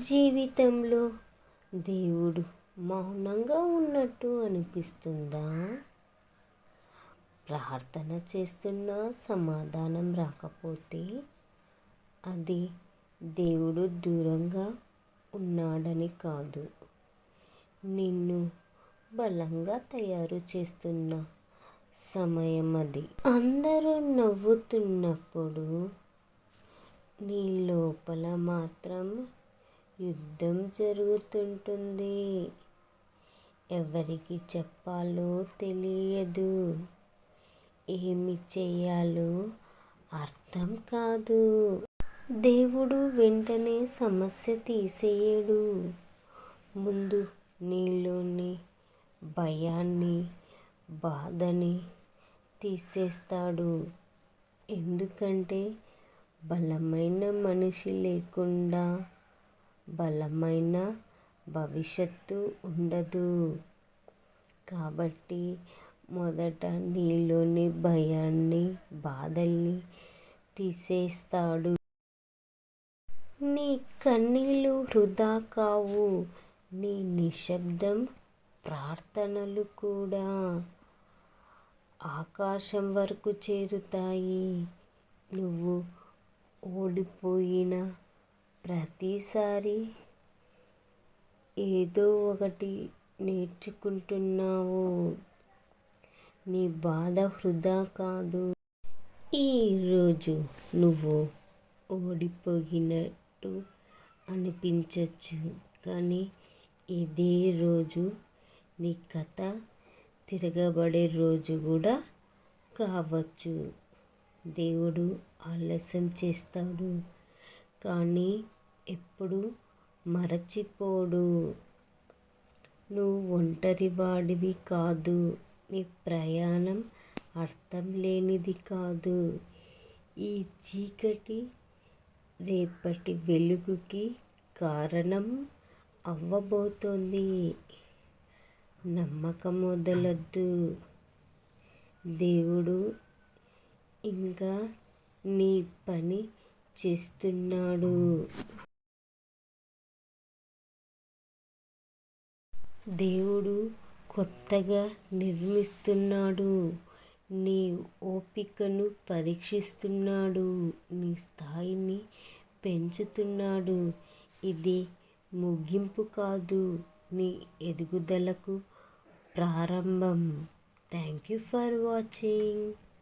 జీవితంలో దేవుడు మౌనంగా ఉన్నట్టు అనిపిస్తుందా? ప్రార్థన చేస్తున్నా సమాధానం రాకపోతే అది దేవుడు దూరంగా ఉన్నాడని కాదు. నిన్ను బలంగా తయారు చేస్తున్న సమయం అది. అందరూ నవ్వుతున్నప్పుడు నీ లోపల మాత్రం యుద్ధం జరుగుతుంటుంది. ఎవరికి చెప్పాలో తెలియదు. ఏమి చేయాలో అర్థం కాదు. దేవుడు వెంటనే సమస్య తీసేయడు. ముందు నీలోని భయాన్ని బాధని తీసేస్తాడు. ఎందుకంటే బలమైన మనిషి లేకుండా బలమైన భవిష్యత్తు ఉండదు. కాబట్టి మొదట నీలోని భయాన్ని బాధల్ని తీసేస్తాడు. నీ కన్నీళ్ళు వృధా కావు. నీ నిశ్శబ్దం ప్రార్థనలు కూడా ఆకాశం వరకు చేరుతాయి. నువ్వు ఓడిపోయిన ప్రతిసారి ఏదో ఒకటి నేర్చుకుంటున్నావు. నీ బాధ వృధా కాదు. ఈరోజు నువ్వు ఓడిపోయినట్టు అనిపించవచ్చు కానీ ఇదే రోజు నీ కథ తిరగబడే రోజు కూడా కావచ్చు. దేవుడు ఆలస్యం చేస్తాడు. కానీ ఎప్పుడు మరచిపోడు. నువ్వు ఒంటరి వాడివి కాదు. నీ ప్రయాణం అర్థం లేనిది కాదు. ఈ చీకటి రేపటి వెలుగుకి కారణం అవ్వబోతోంది. నమ్మకం వదలొద్దు దేవుడు ఇంకా నీ పని చేస్తున్నాడు. దేవుడు కొత్తగా నిర్మిస్తున్నాడు. నీ ఓపికను పరీక్షిస్తున్నాడు. నీ స్థాయిని పెంచుతున్నాడు. ఇది ముగింపు కాదు. నీ ఎదుగుదలకు ప్రారంభం. Thank you for watching.